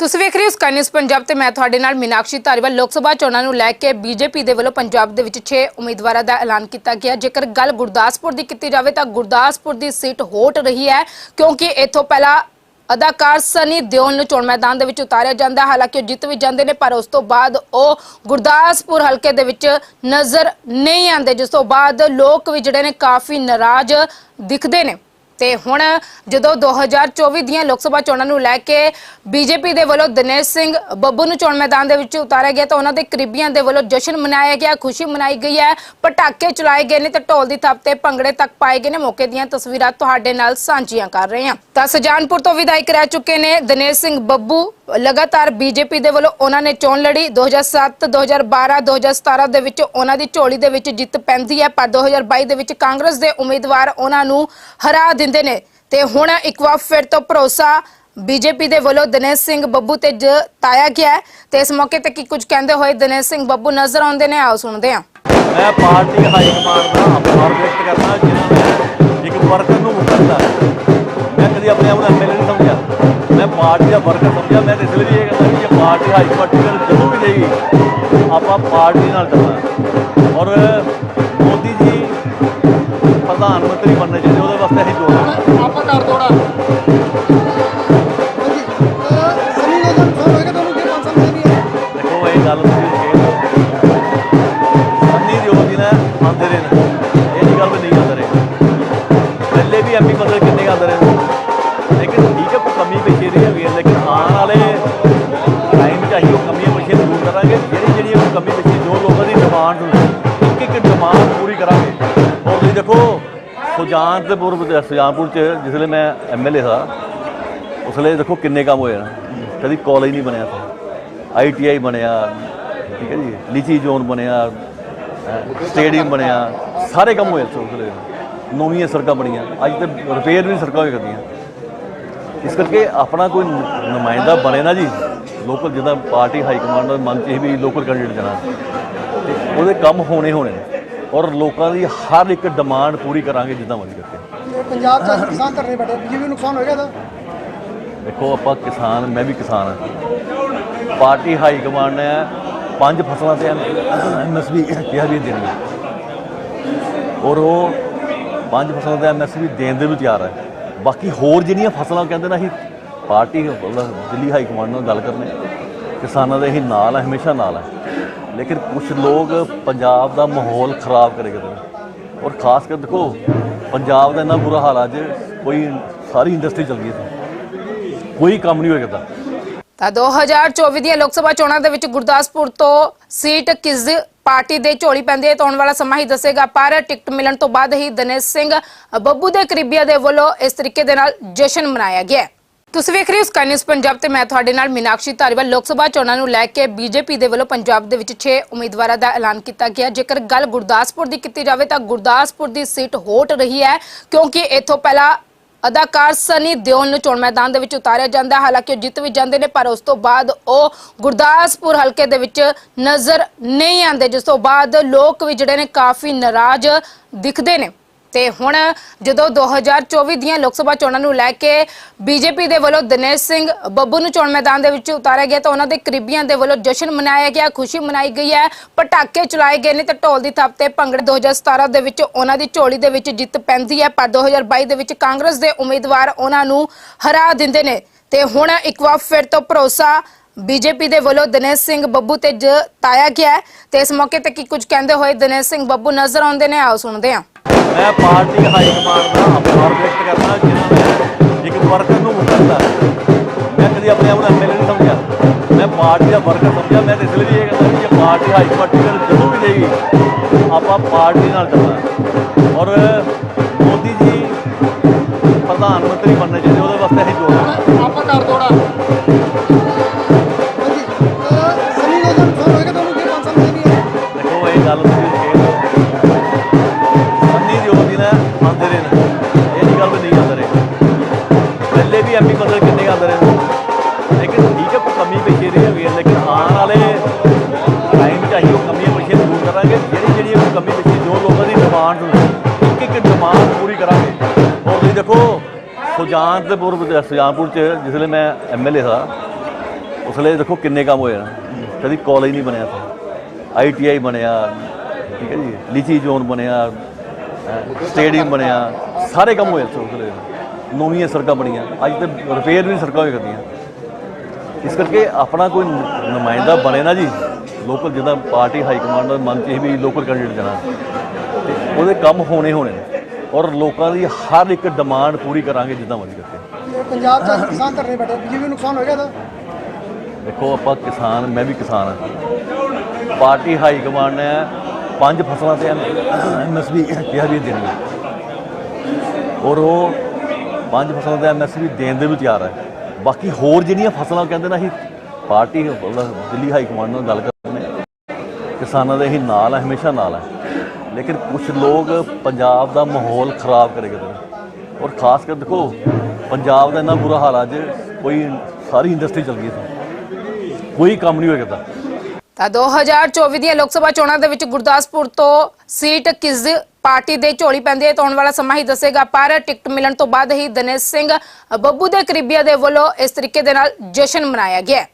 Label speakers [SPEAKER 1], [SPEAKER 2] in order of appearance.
[SPEAKER 1] ਤੁਸੀਂ ਵੇਖ ਰਹੇ ਹੋ ਸਕਾਈ ਨਿਊਜ਼ ਪੰਜਾਬ ਤੇ ਮੈਂ ਤੁਹਾਡੇ ਨਾਲ ਮੀਨਾਕਸ਼ੀ ਧਾਰੀਵਾਲ। ਲੋਕ ਸਭਾ ਚੋਣਾਂ ਨੂੰ ਲੈ ਕੇ ਬੀਜੇਪੀ ਦੇ ਵੱਲੋਂ ਪੰਜਾਬ ਦੇ ਵਿੱਚ 6 ਉਮੀਦਵਾਰਾਂ ਦਾ ਐਲਾਨ ਕੀਤਾ ਗਿਆ। ਜੇਕਰ ਗੱਲ ਗੁਰਦਾਸਪੁਰ ਦੀ ਕੀਤੀ ਜਾਵੇ ਤਾਂ ਗੁਰਦਾਸਪੁਰ ਦੀ ਸੀਟ ਹੋਟ ਰਹੀ ਹੈ, ਕਿਉਂਕਿ ਇੱਥੋਂ ਪਹਿਲਾਂ ਅਦਾਕਾਰ ਸਨੀ ਦਿਓਲ ਨੂੰ ਚੋਣ ਮੈਦਾਨ ਦੇ ਵਿੱਚ ਉਤਾਰਿਆ ਜਾਂਦਾ, ਹਾਲਾਂਕਿ ਉਹ ਜਿੱਤ ਵੀ ਜਾਂਦੇ ਨੇ, ਪਰ ਉਸ ਤੋਂ ਬਾਅਦ ਉਹ ਗੁਰਦਾਸਪੁਰ ਹਲਕੇ ਦੇ ਵਿੱਚ ਨਜ਼ਰ ਨਹੀਂ ਆਉਂਦੇ, ਜਿਸ ਤੋਂ ਬਾਅਦ ਲੋਕ ਵੀ ਜਿਹੜੇ ਨੇ ਕਾਫੀ ਨਾਰਾਜ਼ ਦਿਖਦੇ ਨੇ। ਤੇ ਹੁਣ ਜਦੋਂ 2024 ਦੀਆਂ ਲੋਕ ਸਭਾ ਚੋਣਾਂ ਨੂੰ ਲੈ ਕੇ ਬੀਜੇਪੀ ਦੇ ਵੱਲੋਂ ਦਿਨੇਸ਼ ਸਿੰਘ ਬੱਬੂ ਨੂੰ ਚੋਣ ਮੈਦਾਨ ਦੇ ਵਿੱਚ ਉਤਾਰਿਆ ਗਿਆ ਤਾਂ ਉਹਨਾਂ ਦੇ ਕਰੀਬੀਆਂ ਦੇ ਵੱਲੋਂ ਜਸ਼ਨ ਮਨਾਇਆ ਗਿਆ, ਖੁਸ਼ੀ ਮਨਾਈ ਗਈ ਹੈ। ਪਟਾਕੇ ਚਲਾਏ ਗਏ ਨੇ ਤੇ ਢੋਲ ਦੀ ਥੱਪ ਤੇ ਭੰਗੜੇ ਤੱਕ ਪਾਏ ਗਏ ਨੇ। ਮੌਕੇ ਦੀਆਂ ਤਸਵੀਰਾਂ ਤੁਹਾਡੇ ਨਾਲ ਸਾਂਝੀਆਂ ਕਰ ਰਹੇ ਹਾਂ। ਤਾਂ ਸਜਾਨਪੁਰ ਤੋਂ ਵਿਧਾਇਕ ਰਹਿ ਚੁੱਕੇ ਨੇ ਦਿਨੇਸ਼ ਸਿੰਘ ਬੱਬੂ। ਲਗਾਤਾਰ ਬੀਜੇਪੀ ਦੇ ਵੱਲੋਂ ਉਹਨਾਂ ਨੇ ਚੋਣ ਲੜੀ। 2007 2012 2017 ਦੇ ਵਿੱਚ ਉਹਨਾਂ ਦੀ ਝੋਲੀ ਦੇ ਵਿੱਚ ਜਿੱਤ ਪੈਂਦੀ ਹੈ, ਪਰ 2022 ਦੇ ਵਿੱਚ ਕਾਂਗਰਸ ਦੇ ਉਮੀਦਵਾਰ ਉਹਨਾਂ ਨੂੰ ਹਰਾ ਦਿੰਦੇ ਨੇ। ਤੇ ਹੁਣ ਇੱਕ ਵਾਰ ਫਿਰ ਤੋਂ ਭਰੋਸਾ ਬੀਜੇਪੀ ਦੇ ਵੱਲੋਂ ਦਿਨੇਸ਼ ਸਿੰਘ ਬੱਬੂ ਤੇ ਜਤਾਇਆ ਗਿਆ ਤੇ ਇਸ ਮੌਕੇ ਤੇ ਕੀ ਕੁਝ ਕਹਿੰਦੇ ਹੋਏ ਦਿਨੇਸ਼ ਸਿੰਘ ਬੱਬੂ ਨਜ਼ਰ ਆਉਂਦੇ ਨੇ, ਆਓ ਸੁਣਦੇ ਹਾਂ।
[SPEAKER 2] ਮੈਂ ਪਾਰਟੀ ਹਾਈ ਕਮਾਂਡ ਦਾ ਆਭਾਰ ਵਿਅਕਤ ਕਰਦਾ ਜਿਨ੍ਹਾਂ ਨੇ ਇੱਕ ਵਰਕਰ ਨੂੰ ਮੁਕਰਦਾ ਮੈਂ ਕਦੀ ਆਪਣੇ ਆਪ ਨੂੰ ਐਮਐਲਏ ਨਹੀਂ ਸਮਝਿਆ। ਪਾਰਟੀ ਦਾ ਵਰਕਰ ਸਮਝਿਆ। ਮੈਂ ਤਾਂ ਇਸ ਲਈ ਇਹ ਕਹਿੰਦਾ ਕਿ ਪਾਰਟੀ ਹਾਈ ਕਮਾਂਡ ਜਦੋਂ ਵੀ ਜਾਏਗੀ ਆਪਾਂ ਪਾਰਟੀ ਨਾਲ ਚੱਲਣਾ ਔਰ ਮੋਦੀ ਜੀ ਪ੍ਰਧਾਨ ਮੰਤਰੀ ਬਣਨੇ ਚਾਹੀਦੇ, ਉਹਦੇ ਵਾਸਤੇ ਅਸੀਂ ਜੋੜਨਾ
[SPEAKER 3] ਆਪਾਂ
[SPEAKER 2] ਸੁਜਾਨਪੁਰ ਸੁਜਾਨਪੁਰ 'ਚ ਜਿਸ ਵੇਲੇ ਮੈਂ ਐਮਐਲਏ ਸਾਂ ਉਸ ਵੇਲੇ ਦੇਖੋ ਕਿੰਨੇ ਕੰਮ ਹੋਏ ਨਾ ਕਦੀ ਕਾਲਜ ਨਹੀਂ ਬਣਿਆ ਸੀ ਆਈਟੀਆਈ ਬਣਿਆ, ਠੀਕ ਹੈ ਜੀ। ਲੀਚੀ ਜ਼ੋਨ ਬਣਿਆ ਸਟੇਡੀਅਮ ਬਣਿਆ, ਸਾਰੇ ਕੰਮ ਹੋਏ ਉਸ ਵੇਲੇ। ਨਵੀਆਂ ਸੜਕਾਂ ਬਣੀਆਂ। ਅੱਜ ਤੇ ਰਿਪੇਅਰ ਵੀ ਸੜਕਾਂ ਹੋਈ ਕਰਦੀਆਂ। ਇਸ ਕਰਕੇ ਆਪਣਾ ਕੋਈ ਨੁਮਾਇੰਦਾ ਬਣੇ ਨਾ ਜੀ। ਲੋਕਲ ਜਿੱਦਾਂ ਪਾਰਟੀ ਹਾਈ ਕਮਾਂਡ ਦਾ ਮਨ ਇਹ ਵੀ ਲੋਕਲ ਕੈਂਡੀਡੇਟ ਜਾਣਾ। ਤੇ ਉਹਦੇ ਕੰਮ ਹੋਣੇ ਹੋਣੇ ਔਰ ਲੋਕਾਂ ਦੀ ਹਰ ਇੱਕ ਡਿਮਾਂਡ ਪੂਰੀ ਕਰਾਂਗੇ ਜਿੱਦਾਂ ਮਰਜ਼ੀ ਕਰਕੇ।
[SPEAKER 3] ਪੰਜਾਬ ਚ ਅੱਜ ਕਿਸਾਨ ਧਰਨੇ ਬੈਠੇ ਬੀਜੇਪੀ ਨੂੰ ਨੁਕਸਾਨ ਹੋਏਗਾ ਤਾਂ?
[SPEAKER 2] ਦੇਖੋ ਆਪਾਂ ਕਿਸਾਨ ਮੈਂ ਵੀ ਕਿਸਾਨ ਹਾਂ। ਪਾਰਟੀ ਹਾਈ ਕਮਾਂਡ ਨੇ ਪੰਜ ਫਸਲਾਂ ਤੇ ਐਮਐਸਪੀ ਕਿਹਾ ਵੀ ਦੇਣੀ ਹੈ। ਔਰ ਉਹ ਪੰਜ ਫਸਲਾਂ ਤੇ ਐਮਐਸਪੀ ਦੇਣ ਦੇ ਵੀ ਤਿਆਰ ਹੈ। ਬਾਕੀ ਹੋਰ ਜਿਹੜੀਆਂ ਫਸਲਾਂ ਕਹਿੰਦੇ ਨੇ ਅਸੀਂ ਪਾਰਟੀ ਮਤਲਬ ਦਿੱਲੀ ਹਾਈ ਕਮਾਂਡ ਨਾਲ ਗੱਲ ਕਰਨੇ ਕਿਸਾਨਾਂ ਦੇ ਅਸੀਂ ਨਾਲ ਹੈ ਹਮੇਸ਼ਾ ਨਾਲ ਹੈ। ਲੇਕਿਨ ਕੁਝ ਲੋਕ ਪੰਜਾਬ ਦਾ ਮਾਹੌਲ ਖਰਾਬ ਕਰੇ ਕਰਦੇ ਔਰ ਖਾਸ ਕਰ ਦੇਖੋ, ਪੰਜਾਬ ਦਾ ਇੰਨਾ ਬੁਰਾ ਹਾਲ ਅੱਜ ਕੋਈ ਸਾਰੀ ਇੰਡਸਟਰੀ ਚੱਲ ਗਈ ਸੀ ਕੋਈ ਕੰਮ ਨਹੀਂ ਹੋਇਆ ਕਰਦਾ।
[SPEAKER 1] ਤਾਂ 2024 ਦੀਆਂ ਲੋਕ ਸਭਾ ਚੋਣਾਂ ਦੇ ਵਿੱਚ ਗੁਰਦਾਸਪੁਰ ਤੋਂ ਸੀਟ ਕਿਸ ਪਾਰਟੀ ਦੇ ਝੋਲੀ ਪੈਂਦੀ ਹੈ ਤਾਂ ਆਉਣ ਵਾਲਾ ਸਮਾਂ ਹੀ ਦੱਸੇਗਾ, ਪਰ ਟਿਕਟ ਮਿਲਣ ਤੋਂ ਬਾਅਦ ਹੀ ਦਿਨੇਸ਼ ਸਿੰਘ ਬੱਬੂ ਦੇ ਕਰੀਬੀਆਂ ਦੇ ਵੱਲੋਂ ਇਸ ਤਰੀਕੇ ਦੇ ਨਾਲ ਜਸ਼ਨ ਮਨਾਇਆ ਗਿਆ ਤੁਸੀਂ ਵੇਖ ਰਹੇ ਹੋ ਸਕਾਈ ਨਿਊਜ਼ ਪੰਜਾਬ ਤੇ ਮੈਂ ਤੁਹਾਡੇ ਨਾਲ ਮੀਨਾਕਸ਼ੀ ਧਾਰੀਵਾਲ। ਲੋਕ ਸਭਾ ਚੋਣਾਂ ਨੂੰ ਲੈ ਕੇ ਬੀਜੇਪੀ ਦੇ ਵੱਲੋਂ ਪੰਜਾਬ ਦੇ ਵਿੱਚ 6 ਉਮੀਦਵਾਰਾਂ ਦਾ ਐਲਾਨ ਕੀਤਾ ਗਿਆ। ਜੇਕਰ ਗੱਲ ਗੁਰਦਾਸਪੁਰ ਦੀ ਕੀਤੀ ਜਾਵੇ ਤਾਂ ਗੁਰਦਾਸਪੁਰ ਦੀ ਸੀਟ ਹੋਟ ਰਹੀ ਹੈ, ਕਿਉਂਕਿ ਇੱਥੋਂ ਪਹਿਲਾਂ ਅਦਾਕਾਰ ਸਨੀ ਦਿਓਲ ਨੂੰ ਚੋਣ ਮੈਦਾਨ ਦੇ ਵਿੱਚ ਉਤਾਰਿਆ ਜਾਂਦਾ ਹੈ। ਹਾਲਾਂਕਿ ਉਹ ਜਿੱਤ ਵੀ ਜਾਂਦੇ ਨੇ, ਪਰ ਉਸ ਤੋਂ ਬਾਅਦ ਉਹ ਗੁਰਦਾਸਪੁਰ ਹਲਕੇ ਦੇ ਵਿੱਚ ਨਜ਼ਰ ਨਹੀਂ ਆਉਂਦੇ, ਜਿਸ ਤੋਂ ਬਾਅਦ ਲੋਕ ਵੀ ਜਿਹੜੇ ਨੇ ਕਾਫੀ ਨਾਰਾਜ਼ ਦਿਖਦੇ ਨੇ। ਤੇ ਹੁਣ ਜਦੋਂ 2024 ਦੀਆਂ ਲੋਕ ਸਭਾ ਚੋਣਾਂ ਨੂੰ ਲੈ ਕੇ ਬੀਜੇਪੀ ਦੇ ਵੱਲੋਂ ਦਿਨੇਸ਼ ਸਿੰਘ ਬੱਬੂ ਨੂੰ ਚੋਣ ਮੈਦਾਨ ਦੇ ਵਿੱਚ ਉਤਾਰਿਆ ਗਿਆ ਤਾਂ ਉਹਨਾਂ ਦੇ ਕਰੀਬੀਆਂ ਦੇ ਵੱਲੋਂ ਜਸ਼ਨ ਮਨਾਇਆ ਗਿਆ, ਖੁਸ਼ੀ ਮਨਾਈ ਗਈ ਹੈ, ਪਟਾਕੇ ਚਲਾਏ ਗਏ ਨੇ ਤੇ ਢੋਲ ਦੀ ਥੱਪ ਤੇ ਭੰਗੜੇ 2017 ਦੇ ਵਿੱਚ ਉਹਨਾਂ ਦੀ ਝੋਲੀ ਦੇ ਵਿੱਚ ਜਿੱਤ ਪੈਂਦੀ ਹੈ, ਪਰ 2022 ਦੇ ਵਿੱਚ ਕਾਂਗਰਸ ਦੇ ਉਮੀਦਵਾਰ ਉਹਨਾਂ ਨੂੰ ਹਰਾ ਦਿੰਦੇ ਨੇ। ਤੇ ਹੁਣ ਇੱਕ ਵਾਰ ਫਿਰ ਤੋਂ ਭਰੋਸਾ ਬੀਜੇਪੀ ਦੇ ਵੱਲੋਂ ਦਿਨੇਸ਼ ਸਿੰਘ ਬੱਬੂ ਤੇ ਜਤਾਇਆ ਗਿਆ ਹੈ। ਤੇ ਇਸ ਮੌਕੇ ਤੇ ਕੀ ਕੁਝ ਕਹਿੰਦੇ ਹੋਏ ਦਿਨੇਸ਼ ਸਿੰਘ ਬੱਬੂ ਨਜ਼ਰ ਆਉਂਦੇ ਨੇ, ਆਓ ਸੁਣਦੇ ਹਾਂ।
[SPEAKER 2] ਮੈਂ ਪਾਰਟੀ ਹਾਈ ਕਮਾਂਡ ਦਾ ਆਭਾਰ ਵਿਅਕਤ ਕਰਦਾ ਜਿਨ੍ਹਾਂ ਨੇ ਇੱਕ ਵਰਕਰ ਨੂੰ ਮੁਕਰਦਾ ਮੈਂ ਕਦੀ ਆਪਣੇ ਆਪ ਨੂੰ ਐਮਐਲਏ ਨਹੀਂ ਸਮਝਿਆ। ਮੈਂ ਪਾਰਟੀ ਦਾ ਵਰਕਰ ਸਮਝਿਆ। ਮੈਂ ਤਾਂ ਇਸ ਲਈ ਇਹ ਕਹਿੰਦਾ ਕਿ ਇਹ ਪਾਰਟੀ ਹਾਈ ਕਮਾਂਡ ਜਦੋਂ ਵੀ ਜਾਏਗੀ ਆਪਾਂ ਪਾਰਟੀ ਨਾਲ ਚੱਲਣਾ ਔਰ ਮੋਦੀ ਜੀ ਪ੍ਰਧਾਨ ਮੰਤਰੀ ਬਣਨੇ ਚਾਹੀਦੇ, ਉਹਦੇ ਵਾਸਤੇ ਅਸੀਂ ਜੋੜਨਾ
[SPEAKER 3] ਆਪਾਂ ਕਰ ਤੋੜਾ
[SPEAKER 2] ਜਿਹੜੀ ਜਿਹੜੀ ਉਹ ਕਮੀ ਪੇਸ਼ੀ ਜੋ ਲੋਕਾਂ ਦੀ ਡਿਮਾਂਡ ਇੱਕ ਇੱਕ ਡਿਮਾਂਡ ਪੂਰੀ ਕਰਾਂਗੇ। ਔਰ ਤੁਸੀਂ ਦੇਖੋ, ਸੁਜਾਨਪੁਰ ਸੁਜਾਨਪੁਰ 'ਚ ਜਿਸ ਵੇਲੇ ਮੈਂ ਐਮਐਲਏ ਸਾਂ ਉਸ ਵੇਲੇ ਦੇਖੋ ਕਿੰਨੇ ਕੰਮ ਹੋਏ ਨਾ ਕਦੀ ਕਾਲਜ ਨਹੀਂ ਬਣਿਆ ਸੀ ਆਈਟੀਆਈ ਬਣਿਆ, ਠੀਕ ਹੈ ਜੀ, ਲੀਚੀ ਜ਼ੋਨ ਬਣਿਆ ਅਹ ਸਟੇਡੀਅਮ ਬਣਿਆ, ਸਾਰੇ ਕੰਮ ਹੋਏ ਸੀ ਉਸ ਵੇਲੇ। ਨਵੀਆਂ ਸੜਕਾਂ ਬਣੀਆਂ, ਅੱਜ ਤੇ ਰਿਪੇਅਰ ਵੀ ਸੜਕਾਂ ਹੋਈ ਕਰਦੀਆਂ। ਇਸ ਕਰਕੇ ਆਪਣਾ ਕੋਈ ਨ- ਨੁਮਾਇੰਦਾ ਬਣੇ ਨਾ ਜੀ। ਲੋਕਲ ਜਿੱਦਾਂ ਪਾਰਟੀ ਹਾਈ ਕਮਾਂਡ ਦਾ ਮਨ ਚ ਇਹ ਵੀ ਲੋਕਲ ਕੈਂਡੀਡੇਟ ਜਾਣਾ। ਤੇ ਉਹਦੇ ਕੰਮ ਹੋਣੇ ਹੋਣੇ ਨੇ। ਔਰ ਲੋਕਾਂ ਦੀ ਹਰ ਇੱਕ ਡਿਮਾਂਡ ਪੂਰੀ ਕਰਾਂਗੇ ਜਿੱਦਾਂ ਮਰਜ਼ੀ ਕਰਕੇ।
[SPEAKER 3] ਪੰਜਾਬ ਚ ਅੱਜ ਕਿਸਾਨ ਧਰਨੇ ਬੈਠੇ ਬਿਜਲੀ ਵੀ ਨੁਕਸਾਨ ਹੋ ਗਿਆ ਤਾਂ
[SPEAKER 2] ਦੇਖੋ ਆਪਾਂ ਕਿਸਾਨ ਮੈਂ ਵੀ ਕਿਸਾਨ ਹਾਂ। ਪਾਰਟੀ ਹਾਈ ਕਮਾਂਡ ਨੇ ਪੰਜ ਫਸਲਾਂ ਤੇ ਐਮਐਸਪੀ ਕਿਹਾ ਵੀ ਦੇਣੀ ਔਰ ਉਹ ਪੰਜ ਫਸਲਾਂ ਤੇ ਐਮਐਸਪੀ ਦੇਣ ਦੇ ਵੀ ਤਿਆਰ ਹੈ। ਬਾਕੀ ਹੋਰ ਜਿਹੜੀਆਂ ਫਸਲਾਂ ਕਹਿੰਦੇ ਨਾ ਅਸੀਂ ਪਾਰਟੀ ਮਤਲਬ ਦਿੱਲੀ ਹਾਈ ਕਮਾਂਡ ਨਾਲ ਗੱਲ ਕਰਨੇ। ਕਿਸਾਨਾਂ ਦੇ ਅਸੀਂ ਨਾਲ ਹੈ ਹਮੇਸ਼ਾ ਨਾਲ ਹੈ ਲੇਕਿਨ ਕੁਝ ਲੋਕ ਪੰਜਾਬ ਦਾ ਮਾਹੌਲ ਖਰਾਬ ਕਰੇ ਕਰਦੇ ਔਰ ਖਾਸ ਕਰ ਦੇਖੋ, ਪੰਜਾਬ ਦਾ ਇੰਨਾ ਬੁਰਾ ਹਾਲ ਆ, ਅੱਜ ਕੋਈ ਸਾਰੀ ਇੰਡਸਟਰੀ ਚੱਲ ਗਈ ਸੀ ਕੋਈ ਕੰਮ ਨਹੀਂ ਹੋਇਆ ਕਰਦਾ
[SPEAKER 1] ਤਾਂ 2024 ਦੀਆਂ ਲੋਕ ਸਭਾ ਚੋਣਾਂ ਦੇ ਵਿੱਚ ਗੁਰਦਾਸਪੁਰ ਤੋਂ ਸੀਟ ਕਿਸ ਪਾਰਟੀ ਦੇ ਝੋਲੀ ਪੈਂਦੀ ਹੈ ਤਾਂ ਆਉਣ ਵਾਲਾ ਸਮਾਂ ਹੀ ਦੱਸੇਗਾ, ਪਰ ਟਿਕਟ ਮਿਲਣ ਤੋਂ ਬਾਅਦ ਹੀ ਦਿਨੇਸ਼ ਸਿੰਘ ਬੱਬੂ ਦੇ ਕਰੀਬੀਆਂ ਦੇ ਵੱਲੋਂ ਇਸ ਤਰੀਕੇ ਦੇ ਨਾਲ ਜਸ਼ਨ ਮਨਾਇਆ ਗਿਆ